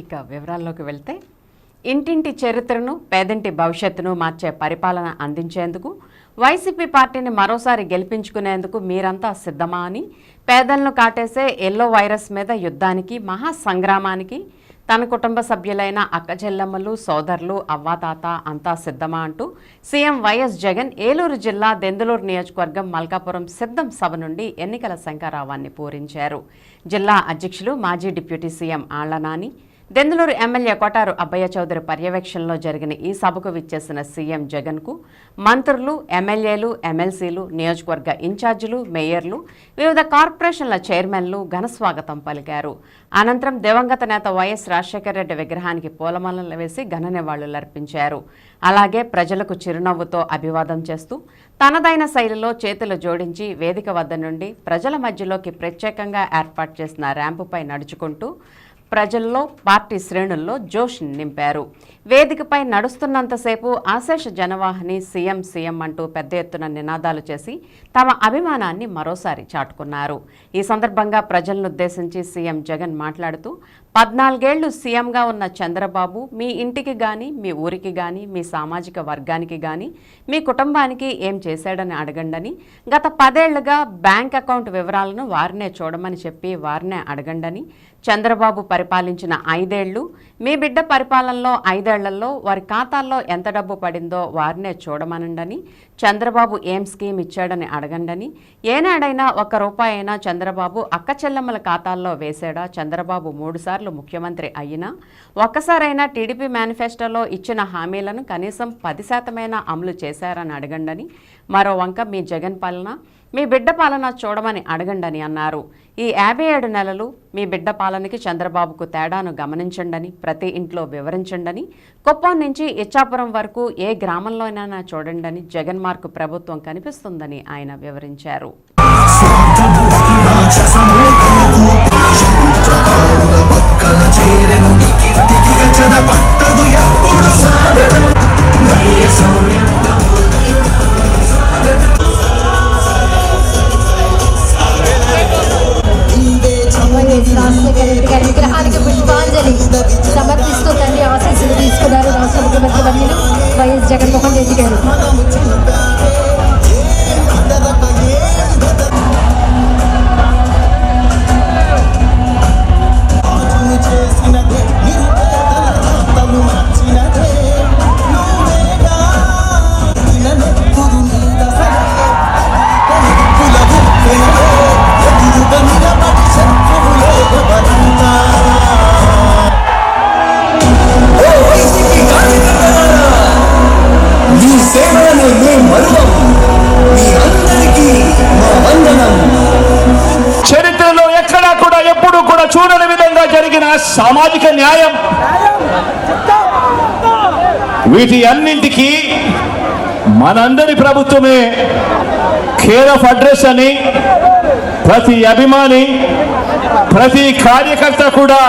ఇక వివరాల్లోకి వెళ్తే ఇంటింటి చరిత్రను పేదింటి భవిష్యత్తును మార్చే పరిపాలన అందించేందుకు వైసీపీ పార్టీని మరోసారి గెలిపించుకునేందుకు మీరంతా సిద్ధమా అని పేదలను కాటేసే ఎల్లో వైరస్ మీద యుద్ధానికి మహా సంగ్రామానికి తన కుటుంబ సభ్యులైన అక్కచెల్లెమ్మలు సోదరులు అవ్వాతాత అంతా సిద్ధమా అంటూ సీఎం వైఎస్ జగన్ ఏలూరు జిల్లా దెందులూరు నియోజకవర్గం మల్కాపురం సిద్ధం సభ నుండి ఎన్నికల శంఖారావాన్ని పూరించారు. జిల్లా అధ్యక్షులు మాజీ deputy CM Alla Nani Denduluru MLA Kotaru Abbayya Chowdary పర్యవేక్షణలో జరిగిన ఈ సభకు విచ్చేసిన సీఎం జగన్కు మంత్రులు ఎమ్మెల్యేలు ఎమ్మెల్సీలు నియోజకవర్గ ఇన్ఛార్జీలు మేయర్లు వివిధ కార్పొరేషన్ల చైర్మన్లు ఘనస్వాగతం పలికారు. అనంతరం దివంగత నేత వైఎస్ రాజశేఖర రెడ్డి విగ్రహానికి పూలమాలలు వేసి ఘన నివాళులర్పించారు అలాగే ప్రజలకు చిరునవ్వుతో అభివాదం చేస్తూ తనదైన శైలిలో చేతులు జోడించి వేదిక వద్ద నుండి ప్రజల మధ్యలోకి ప్రత్యేకంగా ఏర్పాటు చేసిన ర్యాంపుపై నడుచుకుంటూ ప్రజల్లో పార్టీ శ్రేణుల్లో జోష్ నింపారు. వేదికపై నడుస్తున్నంతసేపు ఆశేష జనవాహిని సీఎం సీఎం అంటూ పెద్ద ఎత్తున నినాదాలు చేసి తమ అభిమానాన్ని మరోసారి చాటుకున్నారు. ఈ సందర్భంగా ప్రజలనుద్దేశించి సీఎం జగన్ మాట్లాడుతూ పద్నాలుగేళ్ళు సీఎంగా ఉన్న చంద్రబాబు మీ ఇంటికి కానీ మీ ఊరికి కానీ మీ సామాజిక వర్గానికి కానీ మీ కుటుంబానికి ఏం చేశాడని అడగండని గత పదేళ్ళుగా బ్యాంక్ అకౌంట్ వివరాలను వారినే చూడమని చెప్పి వారినే అడగండని చంద్రబాబు పరిపాలించిన ఐదేళ్ళు మీ బిడ్డ పరిపాలనలో ఐదేళ్ళలో వారి ఖాతాల్లో ఎంత డబ్బు పడిందో వారినే చూడమనండని చంద్రబాబు ఏం స్కీమ్ ఇచ్చాడని అడగండని ఏనాడైనా ఒక్క రూపాయి అయినా చంద్రబాబు అక్క చెల్లెమ్మల ఖాతాల్లో వేశాడా చంద్రబాబు మూడుసార్లు ముఖ్యమంత్రి అయినా ఒక్కసారైనా టీడీపీ మేనిఫెస్టోలో ఇచ్చిన హామీలను కనీసం పది శాతమైనా అమలు చేశారని అడగండని మరో వంక మీ జగన్ పాలన మీ బిడ్డ పాలన చూడమని అడగండని అన్నారు. ఈ యాభై ఏడు నెలలు మీ బిడ్డ పాలనకి చంద్రబాబుకు తేడాను గమనించండని ప్రతి ఇంట్లో వివరించండని కుప్పం నుంచి ఇచ్చాపురం వరకు ఏ గ్రామంలోనైనా చూడండని జగన్ మార్కు ప్రభుత్వం కనిపిస్తుందని ఆయన వివరించారు. సామాజిక న్యాయం. వీటి అన్నింటికి మనందరి ప్రభుత్వమే కేర్ ఆఫ్ అడ్రస్ అని ప్రతి అభిమాని ప్రతి కార్యకర్త కూడా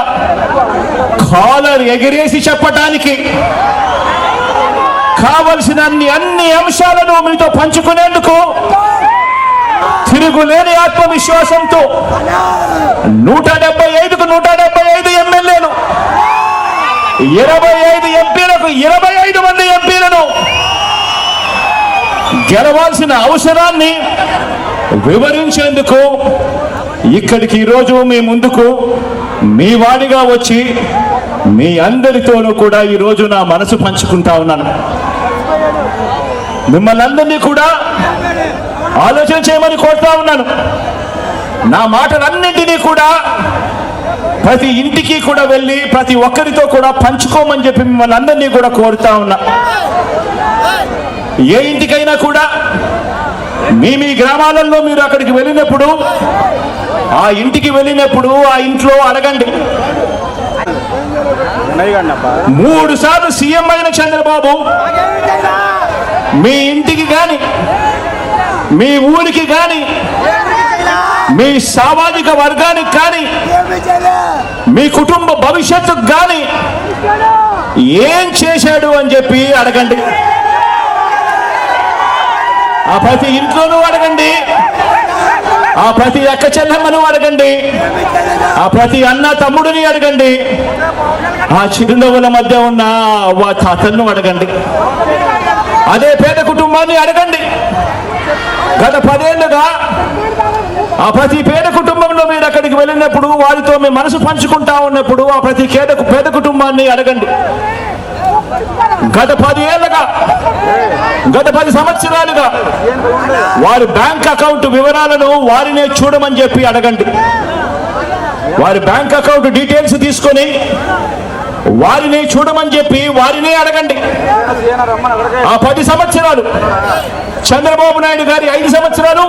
కాలర్ ఎగిరేసి చెప్పటానికి కావలసిన అన్ని అన్ని అంశాలను మీతో పంచుకునేందుకు తిరుగులేని ఆత్మవిశ్వాసంతో నూట డెబ్బై ఐదుకు నూట డెబ్బై ఐదు ఇరవై ఐదు ఎంపీలకు ఇరవై ఐదు మంది ఎంపీలను గెలవాల్సిన అవసరాన్ని వివరించేందుకు ఇక్కడికి ఈరోజు మీ ముందుకు మీ వాడిగా వచ్చి మీ అందరితోనూ కూడా ఈరోజు నా మనసు పంచుకుంటా ఉన్నాను. మిమ్మల్ని అందరినీ కూడా ఆలోచన చేయమని కోరుతా ఉన్నాను. నా మాటలన్నింటినీ కూడా ప్రతి ఇంటికి కూడా వెళ్ళి ప్రతి ఒక్కరితో కూడా పంచుకోమని చెప్పి మిమ్మల్ని అందరినీ కూడా కోరుతా ఉన్నా. ఏ ఇంటికైనా కూడా మీ మీ గ్రామాలలో మీరు అక్కడికి వెళ్ళినప్పుడు ఆ ఇంటికి వెళ్ళినప్పుడు ఆ ఇంట్లో అడగండి. మూడు సార్లు సీఎం అయిన చంద్రబాబు మీ ఇంటికి కానీ మీ ఊరికి కానీ మీ సామాజిక వర్గానికి కానీ మీ కుటుంబ భవిష్యత్తుకు కానీ ఏం చేశాడు అని చెప్పి అడగండి. ఆ ప్రతి ఇంట్లోనూ అడగండి. ఆ ప్రతి అక్క చెల్లెమ్మను అడగండి. ఆ ప్రతి అన్న తమ్ముడిని అడగండి. ఆ చిరునవ్వుల మధ్య ఉన్న అవ్వ తాతలను అడగండి. అదే పేద కుటుంబాన్ని అడగండి. గత పదేళ్ళుగా ఆ ప్రతి పేద కుటుంబంలో మీరు అక్కడికి వెళ్ళినప్పుడు వారితో మీ మనసు పంచుకుంటా ఉన్నప్పుడు ఆ ప్రతి పేద పేద కుటుంబాన్ని అడగండి. గత పది ఏళ్ళగా గత పది సంవత్సరాలుగా వారి బ్యాంక్ అకౌంట్ వివరాలను వారినే చూడమని చెప్పి అడగండి. వారి బ్యాంక్ అకౌంట్ డీటెయిల్స్ తీసుకొని వారిని చూడమని చెప్పి వారినే అడగండి. ఆ పది సంవత్సరాలు చంద్రబాబు నాయుడు గారి ఐదు సంవత్సరాలు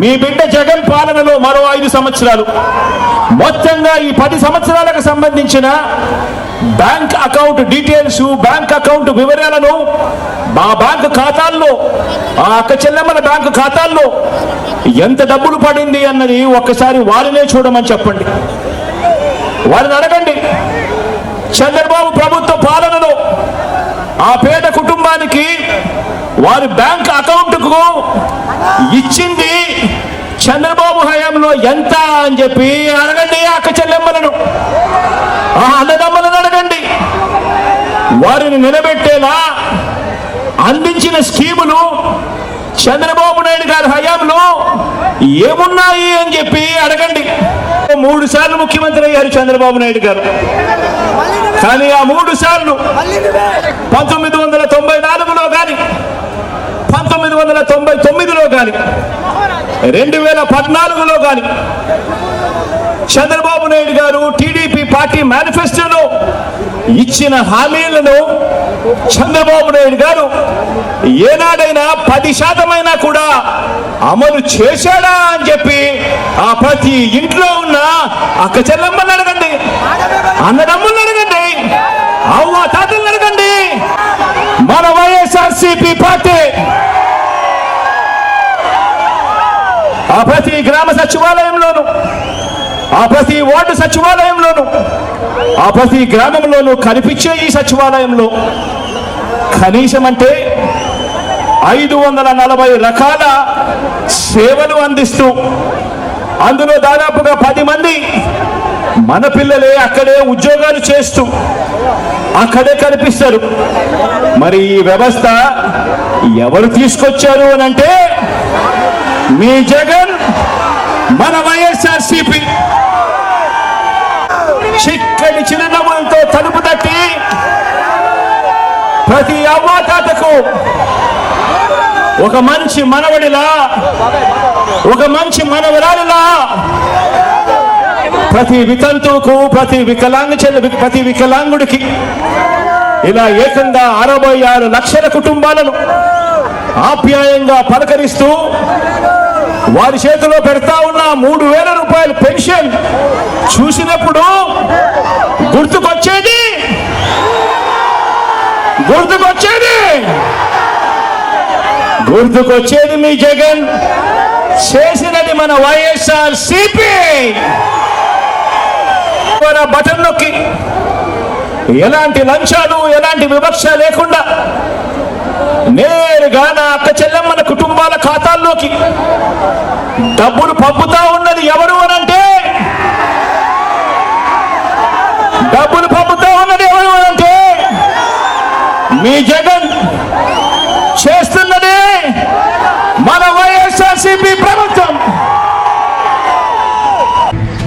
మీ బిడ్డ జగన్ పాలనలో మరో ఐదు సంవత్సరాలు. మొత్తంగా ఈ పది సంవత్సరాలకు సంబంధించిన bank account details bank account వివరాలను మా బ్యాంకు ఖాతాల్లో ఆ అక్క చెల్లెమ్మల బ్యాంకు ఖాతాల్లో ఎంత డబ్బులు పడింది అన్నది ఒక్కసారి వారినే చూడమని చెప్పండి. వారిని అడగండి. చంద్రబాబు ప్రభుత్వ పాలనలో ఆ పేద కుటుంబానికి వారి బ్యాంక్ అకౌంట్కు ఇచ్చింది చంద్రబాబు హయాంలో ఎంత అని చెప్పి అడగండి అక్క చెల్లెమ్మలను. ఆ అన్నదమ్మలను అడగండి. వారిని నిలబెట్టేలా అందించిన స్కీములు చంద్రబాబు నాయుడు గారి హయాంలో ఏమున్నాయి అని చెప్పి అడగండి. మూడు సార్లు ముఖ్యమంత్రి అయ్యారు చంద్రబాబు నాయుడు గారు. కానీ ఆ మూడు సార్లు పంతొమ్మిది వందల తొంభై నాలుగులో కానీ పంతొమ్మిది వందల తొంభై తొమ్మిదిలో కానీ రెండు వేల పద్నాలుగులో కానీ చంద్రబాబు నాయుడు గారు టీడీపీ పార్టీ మేనిఫెస్టోలో ఇచ్చిన హామీలను చంద్రబాబు నాయుడు గారు ఏనాడైనా పది శాతమైనా కూడా అమలు చేశాడా అని చెప్పి ఆ ప్రతి ఇంట్లో ఉన్న అక్క చెల్లెమ్మని అడగండి. అన్నదమ్ములను అడగండి అవ్వ తాతలను అడగండి మన వైసీపీ పార్టీ. ఆ ప్రతి గ్రామ సచివాలయంలోను ఆ ప్రతి వార్డు సచివాలయంలోను ఆ ప్రతి గ్రామంలోనూ కనిపించే ఈ సచివాలయంలో కనీసం అంటే ఐదు వందల నలభై రకాల సేవలు అందిస్తూ అందులో దాదాపుగా పది మంది మన పిల్లలే అక్కడే ఉద్యోగాలు చేస్తూ అక్కడే కనిపిస్తారు. మరి ఈ వ్యవస్థ ఎవరు తీసుకొచ్చారు అని అంటే మీ జగన్ మన వైఎస్ఆర్ సిపి చిక్కని చిరునవ్వులతో తలుపు తట్టి ప్రతి అవ్వాతాతకు ఒక మంచి మనవడిలా ఒక మంచి మనవరాలిలా ప్రతి వితంతువుకు ప్రతి వికలాంగ చెల్లి ప్రతి వికలాంగుడికి ఇలా ఏకంగా అరవై ఆరు లక్షల కుటుంబాలను ఆప్యాయంగా పలకరిస్తూ వారి చేతిలో పెడతా ఉన్న మూడు వేల రూపాయల పెన్షన్ చూసినప్పుడు గుర్తుకొచ్చేది? గుర్తుకొచ్చేది? గుర్తుకొచ్చేది మీ జగన్. చేసినది మన వైఎస్ఆర్ సిపి బటన్ నొక్కి. ఎలాంటి లంచాలు ఎలాంటి వివక్ష లేకుండా నేరుగా నా అక్క చెల్లెమ్మల కుటుంబాల ఖాతాల్లోకి డబ్బులు పంపుతా ఉన్నది ఎవరు అనంటే డబ్బులు పంపుతా ఉన్నది ఎవరు అనంటే మీ జగన్